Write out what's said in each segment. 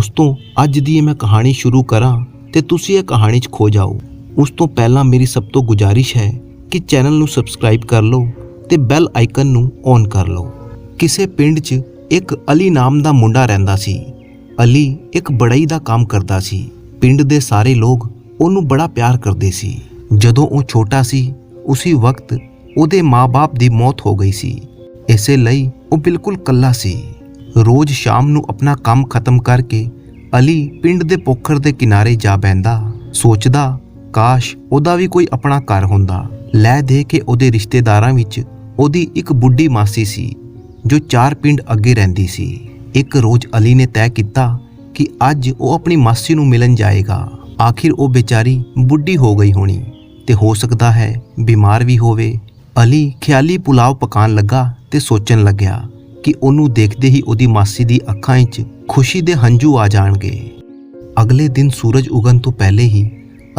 ਦੋਸਤੋ, ਅੱਜ ਦੀ ਇਹ ਮੈਂ ਕਹਾਣੀ ਸ਼ੁਰੂ ਕਰਾਂ ਤੇ ਤੁਸੀਂ ਇਹ ਕਹਾਣੀ 'ਚ ਖੋ ਜਾਓ। ਉਸ ਤੋਂ ਪਹਿਲਾਂ ਮੇਰੀ ਸਭ ਤੋਂ ਗੁਜ਼ਾਰਿਸ਼ ਹੈ ਕਿ ਚੈਨਲ ਨੂੰ ਸਬਸਕ੍ਰਾਈਬ ਕਰ ਲਓ ਤੇ ਬੈਲ ਆਈਕਨ ਨੂੰ ਔਨ ਕਰ ਲਓ। ਕਿਸੇ ਪਿੰਡ 'ਚ ਇੱਕ ਅਲੀ ਨਾਮ ਦਾ ਮੁੰਡਾ ਰਹਿੰਦਾ ਸੀ। ਅਲੀ ਇੱਕ ਬੜਾਈ ਦਾ ਕੰਮ ਕਰਦਾ ਸੀ। ਪਿੰਡ ਦੇ ਸਾਰੇ ਲੋਕ ਉਹਨੂੰ ਬੜਾ ਪਿਆਰ ਕਰਦੇ ਸੀ। ਜਦੋਂ ਉਹ ਛੋਟਾ ਸੀ, ਉਸੇ ਵਕਤ ਉਹਦੇ ਮਾਪੇ ਦੀ ਮੌਤ ਹੋ ਗਈ ਸੀ। ਇਸੇ ਲਈ ਉਹ ਬਿਲਕੁਲ ਇਕੱਲਾ ਸੀ। ਰੋਜ਼ ਸ਼ਾਮ ਨੂੰ ਆਪਣਾ ਕੰਮ ਖਤਮ ਕਰਕੇ ਅਲੀ ਪਿੰਡ ਦੇ ਪੋਖਰ ਦੇ ਕਿਨਾਰੇ ਜਾ ਬੈੰਦਾ ਸੋਚਦਾ, ਕਾਸ਼ ਉਹਦਾ ਵੀ ਕੋਈ ਆਪਣਾ ਘਰ ਹੁੰਦਾ। ਲੈ ਦੇ ਕੇ ਉਹਦੇ ਰਿਸ਼ਤੇਦਾਰਾਂ ਵਿੱਚ ਉਹਦੀ ਇੱਕ ਬੁੱਢੀ ਮਾਸੀ ਸੀ, ਜੋ ਚਾਰ ਪਿੰਡ ਅੱਗੇ ਰਹਿੰਦੀ ਸੀ। ਇੱਕ ਰੋਜ਼ ਅਲੀ ਨੇ ਤੈਅ ਕੀਤਾ ਕਿ ਅੱਜ ਉਹ ਆਪਣੀ ਮਾਸੀ ਨੂੰ ਮਿਲਣ ਜਾਏਗਾ। ਆਖਿਰ ਉਹ ਵਿਚਾਰੀ ਬੁੱਢੀ ਹੋ ਗਈ ਹੋਣੀ ਤੇ ਹੋ ਸਕਦਾ ਹੈ ਬਿਮਾਰ ਵੀ ਹੋਵੇ। ਅਲੀ ਖਿਆਲੀ ਪੁਲਾਵ ਪਕਾਉਣ ਲੱਗਾ ਤੇ ਸੋਚਣ ਲੱਗਿਆ ਕਿ ਉਹਨੂੰ ਦੇਖਦੇ ਹੀ ਉਹਦੀ ਮਾਸੀ ਦੀ ਅੱਖਾਂ 'ਚ ਖੁਸ਼ੀ ਦੇ ਹੰਝੂ ਆ ਜਾਣਗੇ। ਅਗਲੇ ਦਿਨ ਸੂਰਜ ਉਗਣ ਤੋਂ ਪਹਿਲੇ ਹੀ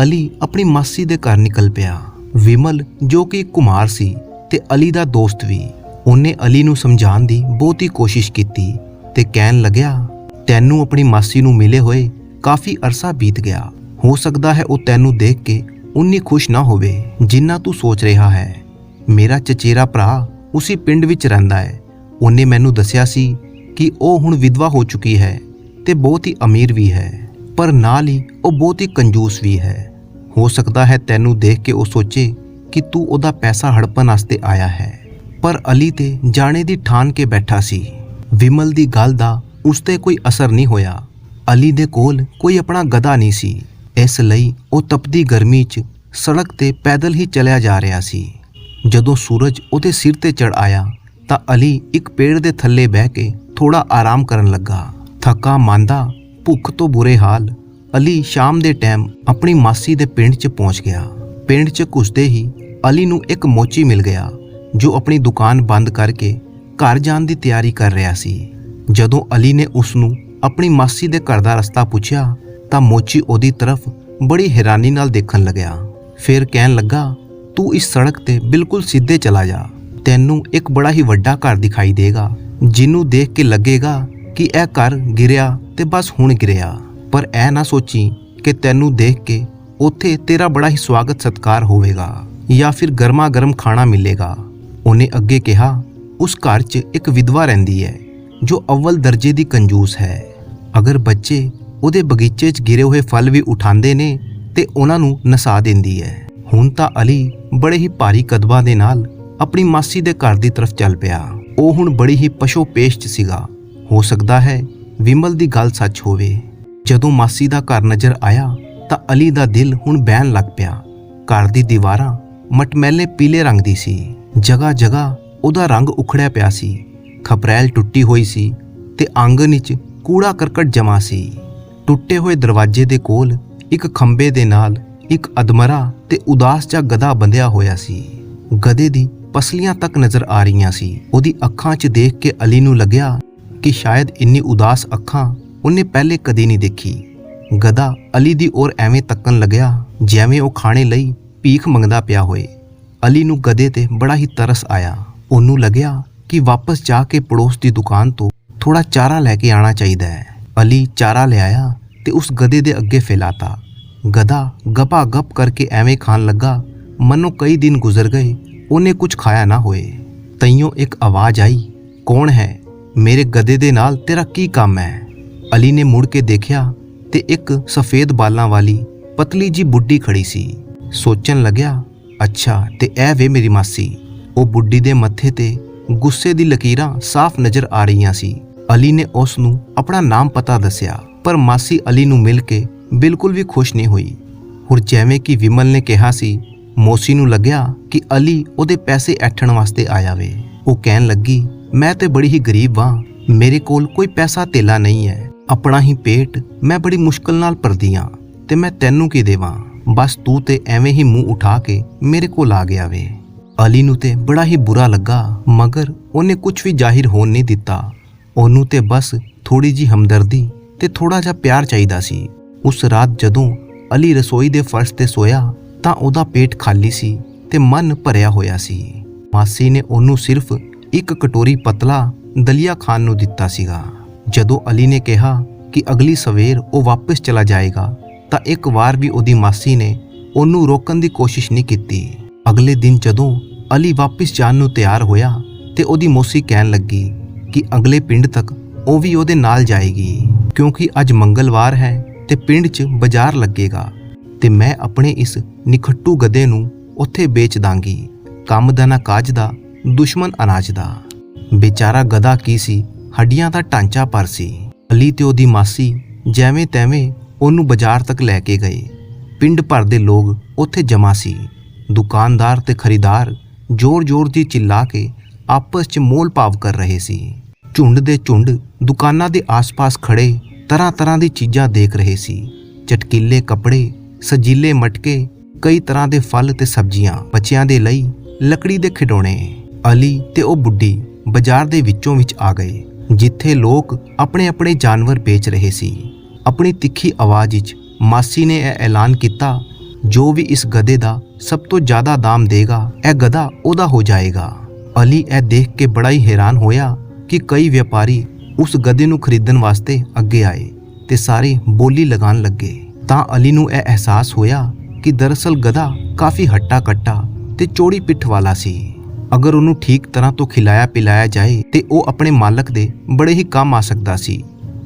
ਅਲੀ ਆਪਣੀ ਮਾਸੀ ਦੇ ਘਰ ਨਿਕਲ ਪਿਆ। ਵਿਮਲ, ਜੋ ਕਿ ਕੁਮਾਰ ਸੀ ਤੇ ਅਲੀ ਦਾ ਦੋਸਤ ਵੀ, ਉਹਨੇ ਅਲੀ ਨੂੰ ਸਮਝਾਉਣ ਦੀ ਬਹੁਤੀ ਕੋਸ਼ਿਸ਼ ਕੀਤੀ ਤੇ ਕਹਿਣ ਲੱਗਿਆ, ਤੈਨੂੰ ਆਪਣੀ ਮਾਸੀ ਨੂੰ ਮਿਲੇ ਹੋਏ ਕਾਫੀ ਅਰਸਾ ਬੀਤ ਗਿਆ। ਹੋ ਸਕਦਾ ਹੈ ਉਹ ਤੈਨੂੰ ਦੇਖ ਕੇ ਉਨੀ ਖੁਸ਼ ਨਾ ਹੋਵੇ, ਜਿੰਨਾ ਤੂੰ ਸੋਚ ਰਿਹਾ ਹੈ। ਮੇਰਾ ਚਚੇਰਾ ਭਰਾ ਉਸੇ ਪਿੰਡ ਵਿੱਚ ਰਹਿੰਦਾ ਹੈ। ਉਹਨੇ ਮੈਨੂੰ ਦੱਸਿਆ ਸੀ ਕਿ ਉਹ ਹੁਣ ਵਿਧਵਾ ਹੋ ਚੁੱਕੀ ਹੈ ਤੇ ਬਹੁਤ ਹੀ ਅਮੀਰ ਵੀ ਹੈ, ਪਰ ਨਾਲ ਹੀ ਉਹ ਬਹੁਤ ਹੀ ਕੰਜੂਸ ਵੀ ਹੈ। ਹੋ ਸਕਦਾ ਹੈ ਤੈਨੂੰ ਦੇਖ ਕੇ ਉਹ ਸੋਚੇ ਕਿ ਤੂੰ ਉਹਦਾ ਪੈਸਾ ਹੜਪਣ ਵਾਸਤੇ ਆਇਆ ਹੈ। ਪਰ ਅਲੀ ਤੇ ਜਾਣੇ ਦੀ ਠਾਨ ਕੇ ਬੈਠਾ ਸੀ। ਵਿਮਲ ਦੀ ਗੱਲ ਦਾ ਉਸ ਤੇ ਕੋਈ ਅਸਰ ਨਹੀਂ ਹੋਇਆ। ਅਲੀ ਦੇ ਕੋਲ ਕੋਈ ਆਪਣਾ ਗਧਾ ਨਹੀਂ ਸੀ। ਇਸ ਲਈ ਉਹ ਤਪਦੀ ਗਰਮੀ 'ਚ ਸੜਕ ਤੇ ਪੈਦਲ ਹੀ ਚਲਿਆ ਜਾ ਰਿਹਾ ਸੀ। ਜਦੋਂ ਸੂਰਜ ਉਹਦੇ ਸਿਰ ਤੇ ਚੜ ਆਇਆ ਤਾਂ ਅਲੀ ਇੱਕ ਪੇੜ ਦੇ ਥੱਲੇ ਬਹਿ ਕੇ ਥੋੜਾ ਆਰਾਮ ਕਰਨ ਲੱਗਾ। ਥੱਕਾ ਮੰਦਾ ਭੁੱਖ ਤੋਂ ਬੁਰੇ ਹਾਲ। ਅਲੀ ਸ਼ਾਮ ਦੇ ਟਾਈਮ ਆਪਣੀ ਮਾਸੀ ਦੇ ਪਿੰਡ 'ਚ ਪਹੁੰਚ ਗਿਆ। ਪਿੰਡ 'ਚ ਘੁਸਦੇ ਹੀ ਅਲੀ ਨੂੰ ਇੱਕ ਮੋਚੀ ਮਿਲ ਗਿਆ, ਜੋ ਆਪਣੀ ਦੁਕਾਨ ਬੰਦ ਕਰਕੇ ਘਰ ਜਾਣ ਦੀ ਤਿਆਰੀ ਕਰ ਰਿਹਾ ਸੀ। ਜਦੋਂ ਅਲੀ ਨੇ ਉਸ ਨੂੰ ਆਪਣੀ ਮਾਸੀ ਦੇ ਘਰ ਦਾ ਰਸਤਾ ਪੁੱਛਿਆ, ਤਾਂ ਮੋਚੀ ਉਹਦੀ ਤਰਫ ਬੜੀ ਹੈਰਾਨੀ ਨਾਲ ਦੇਖਣ ਲੱਗਿਆ। ਫਿਰ ਕਹਿਣ ਲੱਗਾ, ਤੂੰ ਇਸ ਸੜਕ ਤੇ ਬਿਲਕੁਲ ਸਿੱਧੇ ਚਲਾ ਜਾ। ਤੈਨੂੰ ਇੱਕ ਬੜਾ ਹੀ ਵੱਡਾ ਘਰ ਦਿਖਾਈ ਦੇਗਾ, ਜਿਹਨੂੰ ਦੇਖ ਕੇ ਲੱਗੇਗਾ ਕਿ ਇਹ ਘਰ ਗਿਰਿਆ ਤੇ ਬਸ ਹੁਣ ਗਿਰਿਆ। ਪਰ ਇਹ ਨਾ ਸੋਚੀ ਕਿ ਤੈਨੂੰ ਦੇਖ ਕੇ ਉੱਥੇ ਤੇਰਾ ਬੜਾ ਹੀ ਸਵਾਗਤ ਸਤਕਾਰ ਹੋਵੇਗਾ ਜਾਂ ਫਿਰ ਗਰਮਾ ਗਰਮ ਖਾਣਾ ਮਿਲੇਗਾ। ਉਹਨੇ ਅੱਗੇ ਕਿਹਾ, ਉਸ ਘਰ 'ਚ ਇੱਕ ਵਿਧਵਾ ਰਹਿੰਦੀ ਹੈ, ਜੋ ਅਵਲ ਦਰਜੇ ਦੀ ਕੰਜੂਸ ਹੈ। ਅਗਰ ਬੱਚੇ ਉਹਦੇ ਬਗੀਚੇ 'ਚ ਗਿਰੇ ਹੋਏ ਫਲ ਵੀ ਉਠਾਉਂਦੇ ਨੇ ਤੇ ਉਹਨਾਂ ਨੂੰ ਨਸਾ ਦਿੰਦੀ ਹੈ। ਹੁਣ ਤਾਂ ਅਲੀ ਬੜੇ ਹੀ ਭਾਰੀ ਕਦਮਾਂ ਦੇ ਨਾਲ ਆਪਣੀ ਮਾਸੀ ਦੇ ਘਰ ਦੀ ਤਰਫ ਚੱਲ ਪਿਆ। ਉਹ ਹੁਣ ਬੜੀ ਹੀ ਪਸ਼ੋ ਪੇਸ਼ 'ਚ ਸੀਗਾ। ਹੋ ਸਕਦਾ ਹੈ ਵਿਮਲ ਦੀ ਗੱਲ ਸੱਚ ਹੋਵੇ। ਜਦੋਂ ਮਾਸੀ ਦਾ ਘਰ ਨਜ਼ਰ ਆਇਆ ਤਾਂ ਅਲੀ ਦਾ ਦਿਲ ਹੁਣ ਬਹਿਣ ਲੱਗ ਪਿਆ। ਘਰ ਦੀ ਦੀਵਾਰਾਂ ਮਟਮੈਲੇ ਪੀਲੇ ਰੰਗ ਦੀ ਸੀ। ਜਗ੍ਹਾ ਜਗ੍ਹਾ ਉਹਦਾ ਰੰਗ ਉਖੜਿਆ ਪਿਆ ਸੀ। ਖਪਰੈਲ ਟੁੱਟੀ ਹੋਈ ਸੀ ਤੇ ਆਂਗਣ ਵਿੱਚ ਕੂੜਾ ਕਰਕਟ ਜਮਾ ਸੀ। ਟੁੱਟੇ ਹੋਏ ਦਰਵਾਜ਼ੇ ਦੇ ਕੋਲ ਇੱਕ ਖੰਬੇ ਦੇ ਨਾਲ ਇੱਕ ਅਦਮਰਾ ਤੇ ਉਦਾਸ ਜਿਹਾ ਗਧਾ ਬੰਧਿਆ ਹੋਇਆ ਸੀ। ਗਧੇ ਦੀ ਪਸਲੀਆਂ ਤੱਕ ਨਜ਼ਰ ਆ ਰਹੀਆਂ ਸੀ। ਉਹਦੀ ਅੱਖਾਂ 'ਚ ਦੇਖ ਕੇ ਅਲੀ ਨੂੰ ਲੱਗਿਆ ਕਿ ਸ਼ਾਇਦ ਇੰਨੀ ਉਦਾਸ ਅੱਖਾਂ ਉਹਨੇ ਪਹਿਲੇ ਕਦੀ ਨਹੀਂ ਦੇਖੀ। ਗਧਾ ਅਲੀ ਦੀ ਔਰ ਐਵੇਂ ਤੱਕਣ ਲੱਗਿਆ ਜਿਵੇਂ ਉਹ ਖਾਣੇ ਲਈ ਭੀਖ ਮੰਗਦਾ ਪਿਆ ਹੋਏ ਅਲੀ ਨੂੰ ਗਧੇ ਤੇ ਬੜਾ ਹੀ ਤਰਸ ਆਇਆ। ਉਹਨੂੰ ਲੱਗਿਆ ਕਿ ਵਾਪਸ ਜਾ ਕੇ ਪੜੋਸ ਦੀ ਦੁਕਾਨ ਤੋਂ ਥੋੜਾ ਚਾਰਾ ਲੈ ਕੇ ਆਣਾ ਚਾਹੀਦਾ ਹੈ। ਅਲੀ ਚਾਰਾ ਲਿਆਇਆ ਤੇ ਉਸ ਗਧੇ ਦੇ ਅੱਗੇ ਫੈਲਾਤਾ। ਗਧਾ ਗਪਾ ਗਪ ਕਰਕੇ ਐਵੇਂ ਖਾਣ ਲੱਗਾ। ਮਨੋਂ ਕਈ ਦਿਨ ਗੁਜ਼ਰ ਗਏ ਉਹਨੇ ਕੁਝ ਖਾਇਆ ਨਾ ਹੋਏ। ਤਈਓ ਇੱਕ ਆਵਾਜ਼ ਆਈ, ਕੌਣ ਹੈ? ਮੇਰੇ ਗਦੇ ਦੇ ਨਾਲ ਤੇਰਾ ਕੀ ਕੰਮ ਹੈ? ਅਲੀ ਨੇ ਮੁੜ ਕੇ ਦੇਖਿਆ ਤੇ ਇੱਕ ਸਫੇਦ ਬਾਲਾਂ ਵਾਲੀ ਪਤਲੀ ਜੀ ਬੁੱਢੀ ਖੜੀ ਸੀ। ਸੋਚਣ ਲੱਗਿਆ, ਅੱਛਾ, ਤੇ ਇਹ ਵੇ ਮੇਰੀ ਮਾਸੀ। ਉਹ ਬੁੱਢੀ ਦੇ ਮੱਥੇ ਤੇ ਗੁੱਸੇ ਦੀ ਲਕੀਰਾਂ ਸਾਫ਼ ਨਜ਼ਰ ਆ ਰਹੀਆਂ ਸੀ। ਅਲੀ ਨੇ ਉਸ ਨੂੰ ਆਪਣਾ ਨਾਮ ਪਤਾ ਦੱਸਿਆ, ਪਰ ਮਾਸੀ ਅਲੀ ਨੂੰ ਮਿਲ ਕੇ ਬਿਲਕੁਲ ਵੀ ਖੁਸ਼ ਨਹੀਂ ਹੋਈ। ਹੁਣ ਜਿਵੇਂ ਕਿ ਵਿਮਲ ਨੇ ਕਿਹਾ ਸੀ ਮੋਸੀ ਨੂੰ ਲੱਗਿਆ ਕਿ ਅਲੀ ਉਹਦੇ ਪੈਸੇ ਐਠਣ ਵਾਸਤੇ ਆਇਆ ਵੇ ਉਹ ਕਹਿਣ ਲੱਗੀ, ਮੈਂ ਤੇ ਬੜੀ ਹੀ ਗਰੀਬ ਵਾਂ। ਮੇਰੇ ਕੋਲ ਕੋਈ ਪੈਸਾ ਤੇਲਾ ਨਹੀਂ ਹੈ। ਆਪਣਾ ਹੀ ਪੇਟ ਮੈਂ ਬੜੀ ਮੁਸ਼ਕਲ ਨਾਲ ਭਰਦੀ ਆਂ ਤੇ ਮੈਂ ਤੈਨੂੰ ਕੀ ਦੇਵਾਂ? ਬਸ ਤੂੰ ਤੇ ਐਵੇਂ ਹੀ ਮੂੰਹ ਉਠਾ ਕੇ ਮੇਰੇ ਕੋਲ ਆ ਗਿਆ ਵੇ। ਅਲੀ ਨੂੰ ਤੇ ਬੜਾ ਹੀ ਬੁਰਾ ਲੱਗਾ, ਮਗਰ ਉਹਨੇ ਕੁਝ ਵੀ ਜ਼ਾਹਿਰ ਹੋਣ ਨਹੀਂ ਦਿੱਤਾ। ਉਹਨੂੰ ਤੇ ਬਸ ਥੋੜੀ ਜੀ ਹਮਦਰਦੀ ਤੇ ਥੋੜਾ ਜਿਹਾ ਪਿਆਰ ਚਾਹੀਦਾ ਸੀ। ਉਸ ਰਾਤ ਜਦੋਂ ਅਲੀ ਰਸੋਈ ਦੇ ਫਰਸ਼ ਤੇ ਸੋਇਆ ਤਾਂ ਉਹਦਾ ਪੇਟ ਖਾਲੀ ਸੀ ਤੇ ਮਨ ਭਰਿਆ ਹੋਇਆ ਸੀ। ਮਾਸੀ ਨੇ ਉਹਨੂੰ ਸਿਰਫ ਇੱਕ ਕਟੋਰੀ ਪਤਲਾ ਦਲੀਆ ਖਾਣ ਨੂੰ ਦਿੱਤਾ ਸੀਗਾ। ਜਦੋਂ ਅਲੀ ਨੇ ਕਿਹਾ ਕਿ ਅਗਲੀ ਸਵੇਰ ਉਹ ਵਾਪਸ ਚਲਾ ਜਾਏਗਾ, ਤਾਂ ਇੱਕ ਵਾਰ ਵੀ ਉਹਦੀ ਮਾਸੀ ਨੇ ਉਹਨੂੰ ਰੋਕਣ ਦੀ ਕੋਸ਼ਿਸ਼ ਨਹੀਂ ਕੀਤੀ। ਅਗਲੇ ਦਿਨ ਜਦੋਂ ਅਲੀ ਵਾਪਸ ਜਾਣ ਨੂੰ ਤਿਆਰ ਹੋਇਆ ਤੇ ਉਹਦੀ ਮੋਸੀ ਕਹਿਣ ਲੱਗੀ ਕਿ ਅਗਲੇ ਪਿੰਡ ਤੱਕ ਉਹ ਵੀ ਉਹਦੇ ਨਾਲ ਜਾਏਗੀ, ਕਿਉਂਕਿ ਅੱਜ ਮੰਗਲਵਾਰ ਹੈ ਤੇ ਪਿੰਡ 'ਚ ਬਾਜ਼ਾਰ ਲੱਗੇਗਾ ਤੇ ਮੈਂ ਆਪਣੇ ਇਸ ਨਿਖੱਟੂ ਗਧੇ ਨੂੰ ਉੱਥੇ ਵੇਚ ਦਾਂਗੀ। ਕੰਮ ਦਾ ਨਾ ਕਾਜ ਦਾ, ਦੁਸ਼ਮਣ ਅਨਾਜ ਦਾ। ਵਿਚਾਰਾ ਗਧਾ ਕੀ ਸੀ? ਹੱਡੀਆਂ ਦਾ ਢਾਂਚਾ ਪਰ ਸੀ। ਅਲੀ ਤੇ ਉਹਦੀ ਮਾਸੀ ਜਿਵੇਂ ਤੈਵੇਂ ਉਹਨੂੰ ਬਾਜ਼ਾਰ ਤੱਕ ਲੈ ਕੇ ਗਏ। ਪਿੰਡ ਭਰ ਦੇ ਲੋਕ ਉੱਥੇ ਜਮ੍ਹਾਂ ਸੀ। ਦੁਕਾਨਦਾਰ ਤੇ ਖਰੀਦਾਰ ਜ਼ੋਰ-ਜ਼ੋਰ ਦੀ ਚਿੱਲਾ ਕੇ ਆਪਸ 'ਚ ਮੋਲ ਭਾਵ ਕਰ ਰਹੇ ਸੀ। ਝੁੰਡ ਦੇ ਝੁੰਡ ਦੁਕਾਨਾਂ ਦੇ ਆਸ-ਪਾਸ ਖੜੇ ਤਰ੍ਹਾਂ-ਤਰ੍ਹਾਂ ਦੀ ਚੀਜ਼ਾਂ ਦੇਖ ਰਹੇ ਸੀ। ਚਟਕੀਲੇ ਕੱਪੜੇ, ਸਜੀਲੇ ਮਟਕੇ ਕਈ ਤਰ੍ਹਾਂ ਦੇ ਫਲ ਤੇ ਸਬਜ਼ੀਆਂ ਬੱਚਿਆਂ ਦੇ ਲਈ, ਲੱਕੜੀ ਦੇ ਖਿਡੌਣੇ, ਅਲੀ ਤੇ ਉਹ ਬੁੱਢੀ ਬਾਜ਼ਾਰ ਦੇ ਵਿੱਚੋਂ ਵਿੱਚ ਆ ਗਏ, ਜਿੱਥੇ ਲੋਕ ਆਪਣੇ-ਆਪਣੇ ਜਾਨਵਰ ਵੇਚ ਰਹੇ ਸੀ। ਆਪਣੀ ਤਿੱਖੀ ਆਵਾਜ਼ ਵਿੱਚ ਮਾਸੀ ਨੇ ਇਹ ਐਲਾਨ ਕੀਤਾ, ਜੋ ਵੀ ਇਸ ਗਧੇ ਦਾ ਸਭ ਤੋਂ ਜ਼ਿਆਦਾ ਦਾਮ ਦੇਗਾ, ਇਹ ਗਧਾ ਉਹਦਾ ਹੋ ਜਾਏਗਾ। ਅਲੀ ਇਹ ਦੇਖ ਕੇ ਬੜਾ ਹੀ ਹੈਰਾਨ ਹੋਇਆ ਕਿ ਕਈ ਵਪਾਰੀ ਉਸ ਗਧੇ ਨੂੰ ਖਰੀਦਣ ਵਾਸਤੇ ਅੱਗੇ ਆਏ ਤੇ ਸਾਰੇ ਬੋਲੀ ਲਗਾਉਣ ਲੱਗੇ। ਤਾਂ ਅਲੀ ਨੂੰ ਇਹ ਅਹਿਸਾਸ ਹੋਇਆ ਕਿ ਦਰਅਸਲ ਗਧਾ ਕਾਫੀ ਹੱਟਾ ਕੱਟਾ ਤੇ ਚੌੜੀ ਪਿੱਠ ਵਾਲਾ ਸੀ। ਅਗਰ ਉਹਨੂੰ ਠੀਕ ਤਰ੍ਹਾਂ ਤੋਂ ਖਿਲਾਇਆ ਪਿਲਾਇਆ ਜਾਏ ਤੇ ਉਹ ਆਪਣੇ ਮਾਲਕ ਦੇ ਬੜੇ ਹੀ ਕੰਮ ਆ ਸਕਦਾ ਸੀ।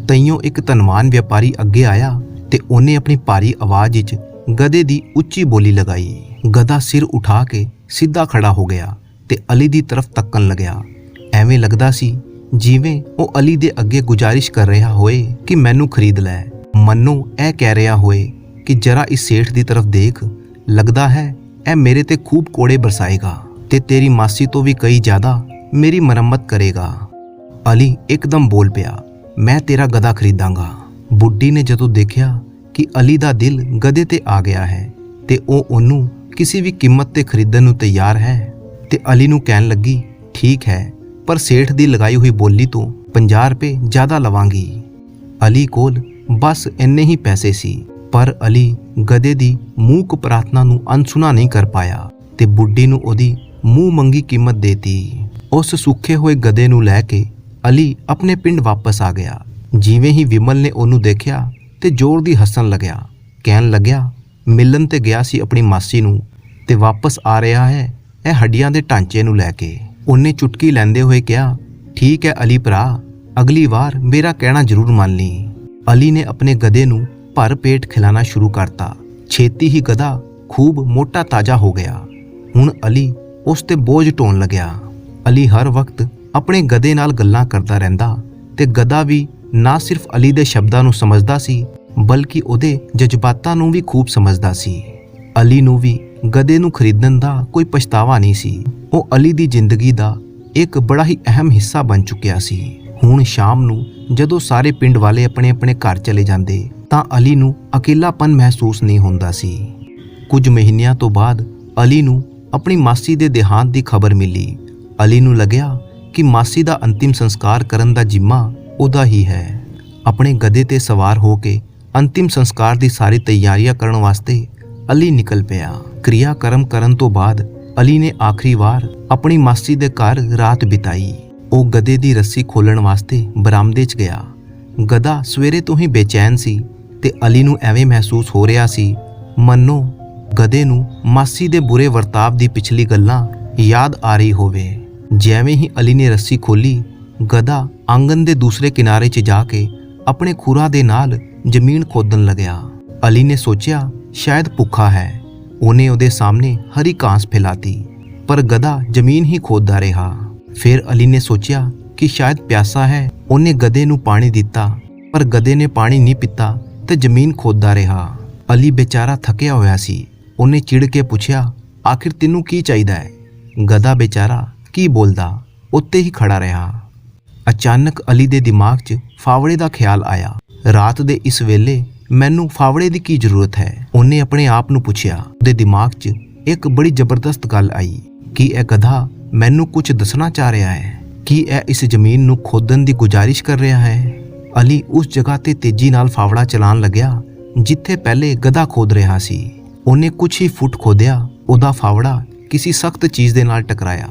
ਤਈਓ ਇੱਕ ਧਨਵਾਨ ਵਪਾਰੀ ਅੱਗੇ ਆਇਆ ਤੇ ਉਹਨੇ ਆਪਣੀ ਭਾਰੀ ਆਵਾਜ਼ ਵਿੱਚ ਗਧੇ ਦੀ ਉੱਚੀ ਬੋਲੀ ਲਗਾਈ। ਗਧਾ ਸਿਰ ਉਠਾ ਕੇ ਸਿੱਧਾ ਖੜਾ ਹੋ ਗਿਆ ਤੇ ਅਲੀ ਦੀ ਤਰਫ ਤੱਕਣ ਲੱਗਿਆ। ਐਵੇਂ ਲੱਗਦਾ ਸੀ ਜਿਵੇਂ ਉਹ ਅਲੀ ਦੇ ਅੱਗੇ ਗੁਜ਼ਾਰਿਸ਼ ਕਰ ਰਿਹਾ ਹੋਏ ਕਿ ਮੈਨੂੰ ਖਰੀਦ ਲੈ। ਮੰਨੋ ਇਹ ਕਹਿ ਰਿਹਾ ਹੋਏ ਕਿ ਜਰਾ ਇਸ ਸੇਠ ਦੀ ਤਰਫ ਦੇਖ, ਲੱਗਦਾ ਹੈ ਇਹ ਮੇਰੇ ਤੇ ਖੂਬ ਕੋੜੇ ਬਰਸਾਏਗਾ ਤੇ ਤੇਰੀ ਮਾਸੀ ਤੋਂ ਵੀ ਕਈ ਜ਼ਿਆਦਾ ਮੇਰੀ ਮੁਰੰਮਤ ਕਰੇਗਾ। ਅਲੀ ਇੱਕਦਮ ਬੋਲ ਪਿਆ, ਮੈਂ ਤੇਰਾ ਗਧਾ ਖਰੀਦਾਂਗਾ। ਬੁੱਢੀ ਨੇ ਜਦੋਂ ਦੇਖਿਆ ਕਿ ਅਲੀ ਦਾ ਦਿਲ ਗਧੇ ਤੇ ਆ ਗਿਆ ਹੈ ਤੇ ਉਹ ਉਹਨੂੰ ਕਿਸੇ ਵੀ ਕੀਮਤ ਤੇ ਖਰੀਦਣ ਨੂੰ ਤਿਆਰ ਹੈ ਤੇ ਅਲੀ ਨੂੰ ਕਹਿਣ ਲੱਗੀ, ਠੀਕ ਹੈ, ਪਰ ਸੇਠ ਦੀ ਲਗਾਈ ਹੋਈ ਬੋਲੀ ਤੋਂ 50 ਰੁਪਏ ਜ਼ਿਆਦਾ ਲਵਾਂਗੀ। ਅਲੀ ਕੋਲ ਬਸ ਇੰਨੇ ਹੀ ਪੈਸੇ ਸੀ। ਪਰ ਅਲੀ ਗਦੇ ਦੀ ਮੂਕ ਪ੍ਰਾਰਥਨਾ ਨੂੰ ਅਨਸੁਣਾ ਨਹੀਂ ਕਰ ਪਾਇਆ ਤੇ ਬੁੱਢੀ ਨੂੰ ਉਹਦੀ ਮੂੰਹ ਮੰਗੀ ਕੀਮਤ ਦੇਤੀ। ਉਸ ਸੁੱਖੇ ਹੋਏ ਗਦੇ ਨੂੰ ਲੈ ਕੇ ਅਲੀ ਆਪਣੇ ਪਿੰਡ ਵਾਪਸ ਆ ਗਿਆ। ਜਿਵੇਂ ਹੀ ਵਿਮਲ ਨੇ ਉਹਨੂੰ ਦੇਖਿਆ ਤੇ ਜ਼ੋਰ ਦੀ ਹੱਸਣ ਲੱਗਿਆ। ਕਹਿਣ ਲੱਗਿਆ, ਮਿਲਣ ਤੇ ਗਿਆ ਸੀ ਆਪਣੀ ਮਾਸੀ ਨੂੰ ਤੇ ਵਾਪਸ ਆ ਰਿਹਾ ਹੈ, ਇਹ ਹੱਡੀਆਂ ਦੇ ਢਾਂਚੇ ਨੂੰ ਲੈ ਕੇ। ਉਹਨੇ ਚੁਟਕੀ ਲੈਂਦੇ ਹੋਏ ਕਿਹਾ, ਠੀਕ ਹੈ ਅਲੀ ਭਰਾ, ਅਗਲੀ ਵਾਰ ਮੇਰਾ ਕਹਿਣਾ ਜ਼ਰੂਰ ਮੰਨ ਲਈ। ਅਲੀ ਨੇ ਆਪਣੇ ਗਧੇ ਨੂੰ ਭਰ ਪੇਟ ਖਿਲਾਣਾ ਸ਼ੁਰੂ ਕਰਤਾ। ਛੇਤੀ ਹੀ ਗਧਾ ਖੂਬ ਮੋਟਾ ਤਾਜ਼ਾ ਹੋ ਗਿਆ। ਹੁਣ ਅਲੀ ਉਸ ਤੇ ਬੋਝ ਢੋਣ ਲੱਗਿਆ। ਅਲੀ ਹਰ ਵਕਤ ਆਪਣੇ ਗਧੇ ਨਾਲ ਗੱਲਾਂ ਕਰਦਾ ਰਹਿੰਦਾ ਤੇ ਗਧਾ ਵੀ ਨਾ ਸਿਰਫ ਅਲੀ ਦੇ ਸ਼ਬਦਾਂ ਨੂੰ ਸਮਝਦਾ ਸੀ, ਬਲਕਿ ਉਹਦੇ ਜਜ਼ਬਾਤਾਂ ਨੂੰ ਵੀ ਖੂਬ ਸਮਝਦਾ ਸੀ। ਅਲੀ ਨੂੰ ਵੀ ਗਧੇ ਨੂੰ ਖਰੀਦਣ ਦਾ ਕੋਈ ਪਛਤਾਵਾ ਨਹੀਂ ਸੀ। ਉਹ ਅਲੀ ਦੀ ਜ਼ਿੰਦਗੀ ਦਾ ਇੱਕ ਬੜਾ ਹੀ ਅਹਿਮ ਹਿੱਸਾ ਬਣ ਚੁੱਕਿਆ ਸੀ। ਹੁਣ ਸ਼ਾਮ ਨੂੰ ਜਦੋਂ ਸਾਰੇ ਪਿੰਡ ਵਾਲੇ ਆਪਣੇ ਆਪਣੇ ਘਰ ਚਲੇ ਜਾਂਦੇ, ਤਾਂ ਅਲੀ ਨੂੰ ਅਕੇਲਾਪਨ ਮਹਿਸੂਸ ਨਹੀਂ ਹੁੰਦਾ ਸੀ। ਕੁਝ ਮਹੀਨਿਆਂ ਤੋਂ ਬਾਅਦ ਅਲੀ ਨੂੰ ਆਪਣੀ ਮਾਸੀ ਦੇ ਦੇਹਾਂਤ ਦੀ ਖਬਰ ਮਿਲੀ। ਅਲੀ ਨੂੰ ਲੱਗਿਆ ਕਿ ਮਾਸੀ ਦਾ ਅੰਤਿਮ ਸੰਸਕਾਰ ਕਰਨ ਦਾ ਜ਼ਿੰਮਾ ਉਹਦਾ ਹੀ ਹੈ। ਆਪਣੇ ਗਧੇ ਤੇ ਸਵਾਰ ਹੋ ਕੇ ਅੰਤਿਮ ਸੰਸਕਾਰ ਦੀ ਸਾਰੀ ਤਿਆਰੀਆਂ ਕਰਨ ਵਾਸਤੇ ਅਲੀ ਨਿਕਲ ਪਿਆ। ਕਿਰਿਆ ਕਰਮ ਕਰਨ ਤੋਂ ਬਾਅਦ ਅਲੀ ਨੇ ਆਖਰੀ ਵਾਰ ਆਪਣੀ ਮਾਸੀ ਦੇ ਘਰ ਰਾਤ ਬਿਤਾਈ। ਉਹ ਗਧੇ ਦੀ ਰੱਸੀ ਖੋਲਣ ਵਾਸਤੇ ਬਰਾਮਦੇ 'ਚ ਗਿਆ। ਗਧਾ ਸਵੇਰੇ ਤੋਂ ਹੀ ਬੇਚੈਨ ਸੀ ਤੇ ਅਲੀ ਨੂੰ ਐਵੇਂ ਮਹਿਸੂਸ ਹੋ ਰਿਹਾ ਸੀ, ਮੰਨੋ, ਗਧੇ ਨੂੰ ਮਾਸੀ ਦੇ ਬੁਰੇ ਵਰਤਾਵ ਦੀ ਪਿਛਲੀ ਗੱਲਾਂ ਯਾਦ ਆ ਰਹੀ ਹੋਵੇ। ਜਿਵੇਂ ਹੀ ਅਲੀ ਨੇ ਰੱਸੀ ਖੋਲੀ, ਗਧਾ ਆਂਗਨ ਦੇ ਦੂਸਰੇ ਕਿਨਾਰੇ 'ਚ ਜਾ ਕੇ ਆਪਣੇ ਖੁਰਾ ਦੇ ਨਾਲ ਜ਼ਮੀਨ ਖੋਦਣ ਲੱਗਿਆ। ਅਲੀ ਨੇ ਸੋਚਿਆ, ਸ਼ਾਇਦ ਭੁੱਖਾ ਹੈ। ਉਹਨੇ ਉਹਦੇ ਸਾਹਮਣੇ ਹਰੀ ਘਾਸ ਫੈਲਾਤੀ, ਪਰ ਗਧਾ ਜ਼ਮੀਨ ਹੀ ਖੋਦਦਾ ਰਿਹਾ। ਫਿਰ ਅਲੀ ਨੇ ਸੋਚਿਆ ਕਿ ਸ਼ਾਇਦ ਪਿਆਸਾ ਹੈ। ਉਹਨੇ ਗਧੇ ਨੂੰ ਪਾਣੀ ਦਿੱਤਾ, ਪਰ ਗਧੇ ਨੇ ਪਾਣੀ ਨਹੀਂ ਪੀਤਾ ਤੇ ਜ਼ਮੀਨ ਖੋਦਦਾ ਰਿਹਾ। ਅਲੀ ਬੇਚਾਰਾ ਥੱਕਿਆ ਹੋਇਆ ਸੀ। ਉਹਨੇ ਚਿੜ ਕੇ ਪੁੱਛਿਆ, ਆਖਿਰ ਤੈਨੂੰ ਕੀ ਚਾਹੀਦਾ ਹੈ? ਗਧਾ ਬੇਚਾਰਾ ਕੀ ਬੋਲਦਾ? ਉੱਤੇ ਹੀ ਖੜਾ ਰਿਹਾ। ਅਚਾਨਕ ਅਲੀ ਦੇ ਦਿਮਾਗ 'ਚ ਫਾਵੜੇ ਦਾ ਖਿਆਲ ਆਇਆ। ਰਾਤ ਦੇ ਇਸ ਵੇਲੇ ਮੈਨੂੰ ਫਾਵੜੇ ਦੀ ਕੀ ਜ਼ਰੂਰਤ ਹੈ? ਉਹਨੇ ਆਪਣੇ ਆਪ ਨੂੰ ਪੁੱਛਿਆ। ਉਹਦੇ ਦਿਮਾਗ 'ਚ ਇੱਕ ਬੜੀ ਜ਼ਬਰਦਸਤ ਗੱਲ ਆਈ ਕਿ ਇਹ ਗਧਾ ਮੈਨੂੰ ਕੁਝ ਦੱਸਣਾ ਚਾਹ ਰਿਹਾ ਹੈ ਕੀ ਇਹ ਇਸ ਜ਼ਮੀਨ ਨੂੰ ਖੋਦਣ ਦੀ ਗੁਜ਼ਾਰਿਸ਼ ਕਰ ਰਿਹਾ ਹੈ। ਅਲੀ ਉਸ ਜਗ੍ਹਾ ਤੇ ਤੇਜ਼ੀ ਨਾਲ ਫਾਵੜਾ ਚਲਾਉਣ ਲੱਗਿਆ, ਜਿੱਥੇ ਪਹਿਲੇ ਗਧਾ ਖੋਦ ਰਿਹਾ ਸੀ। ਉਹਨੇ ਕੁਝ ਹੀ ਫੁੱਟ ਖੋਦਿਆ, ਉਹਦਾ ਫਾਵੜਾ ਕਿਸੇ ਸਖਤ ਚੀਜ਼ ਦੇ ਨਾਲ ਟਕਰਾਇਆ।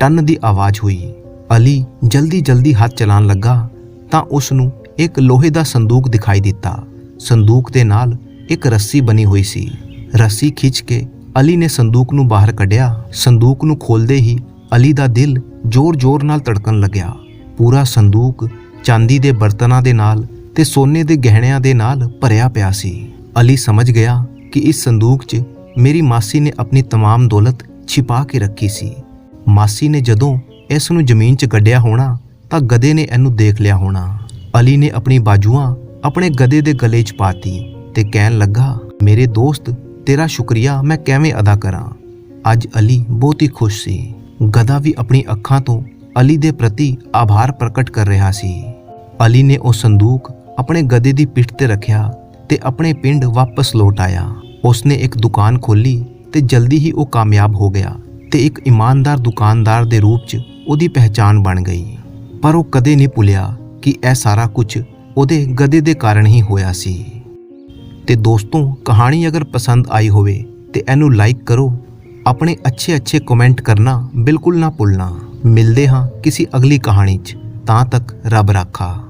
ਟਨ ਦੀ ਆਵਾਜ਼ ਹੋਈ। ਅਲੀ ਜਲਦੀ ਜਲਦੀ ਹੱਥ ਚਲਾਉਣ ਲੱਗਾ, ਤਾਂ ਉਸ ਨੂੰ ਇੱਕ ਲੋਹੇ ਦਾ ਸੰਦੂਕ ਦਿਖਾਈ ਦਿੱਤਾ। ਸੰਦੂਕ ਦੇ ਨਾਲ ਇੱਕ ਰੱਸੀ ਬਣੀ ਹੋਈ ਸੀ। ਰੱਸੀ ਖਿੱਚ ਕੇ ਅਲੀ ਨੇ ਸੰਦੂਕ ਨੂੰ ਬਾਹਰ ਕੱਢਿਆ। ਸੰਦੂਕ ਨੂੰ ਖੋਲਦੇ ਹੀ ਅਲੀ ਦਾ ਦਿਲ ਜ਼ੋਰ-ਜ਼ੋਰ ਨਾਲ ਧੜਕਣ ਲੱਗਿਆ ਪੂਰਾ ਸੰਦੂਕ ਚਾਂਦੀ ਦੇ ਬਰਤਨਾਂ ਦੇ ਨਾਲ ਤੇ ਸੋਨੇ ਦੇ ਗਹਿਣਿਆਂ ਦੇ ਨਾਲ ਭਰਿਆ ਪਿਆ ਸੀ ਅਲੀ ਸਮਝ ਗਿਆ ਕਿ ਇਸ ਸੰਦੂਕ 'ਚ ਮੇਰੀ ਮਾਸੀ ਨੇ ਆਪਣੀ तमाम ਦੌਲਤ ਛਿਪਾ ਕੇ ਰੱਖੀ ਸੀ ਮਾਸੀ ਨੇ ਜਦੋਂ ਇਸ ਨੂੰ ਜ਼ਮੀਨ 'ਚ ਗੱਡਿਆ ਹੋਣਾ ਤਾਂ ਗਧੇ ਨੇ ਇਹਨੂੰ ਦੇਖ ਲਿਆ ਹੋਣਾ ਅਲੀ ਨੇ ਆਪਣੀ ਬਾਜੂਆਂ ਆਪਣੇ ਗਧੇ ਦੇ ਗਲੇ 'ਚ ਪਾਤੀ ਤੇ ਕਹਿਣ ਲੱਗਾ ਮੇਰੇ ਦੋਸਤ ਤੇਰਾ ਸ਼ੁਕਰੀਆ ਮੈਂ ਕਿਵੇਂ ਅਦਾ ਕਰਾਂ ਅੱਜ ਅਲੀ ਬਹੁਤ ਹੀ ਖੁਸ਼ ਸੀ ਗਧਾ ਵੀ ਆਪਣੀ ਅੱਖਾਂ ਤੋਂ ਅਲੀ ਦੇ ਪ੍ਰਤੀ ਆਭਾਰ ਪ੍ਰਗਟ ਕਰ ਰਿਹਾ ਸੀ। ਅਲੀ ਨੇ ਉਹ ਸੰਦੂਕ ਆਪਣੇ ਗਧੇ ਦੀ ਪਿੱਠ ਤੇ ਰੱਖਿਆ ਤੇ ਆਪਣੇ ਪਿੰਡ ਵਾਪਸ ਲੌਟ ਆਇਆ। ਉਸਨੇ ਇੱਕ ਦੁਕਾਨ ਖੋਲੀ ਤੇ ਜਲਦੀ ਹੀ ਉਹ ਕਾਮਯਾਬ ਹੋ ਗਿਆ ਤੇ ਇੱਕ ਇਮਾਨਦਾਰ ਦੁਕਾਨਦਾਰ ਦੇ ਰੂਪ 'ਚ ਉਹਦੀ ਪਹਿਚਾਨ ਬਣ ਗਈ। ਪਰ ਉਹ ਕਦੇ ਨਹੀਂ ਭੁੱਲਿਆ ਕਿ ਇਹ ਸਾਰਾ ਕੁਝ ਉਹਦੇ ਗਧੇ ਦੇ ਕਾਰਨ ਹੀ ਹੋਇਆ ਸੀ। ਤੇ ਦੋਸਤੋ, ਕਹਾਣੀ ਅਗਰ ਪਸੰਦ ਆਈ ਹੋਵੇ ਤੇ ਇਹਨੂੰ ਲਾਈਕ ਕਰੋ ਆਪਣੇ ਅੱਛੇ ਅੱਛੇ ਕਮੈਂਟ ਕਰਨਾ ਬਿਲਕੁਲ ਨਾ ਭੁੱਲਣਾ। ਮਿਲਦੇ ਹਾਂ ਕਿਸੇ ਅਗਲੀ ਕਹਾਣੀ 'ਚ। ਤਾਂ ਤੱਕ ਰੱਬ ਰਾਖਾ।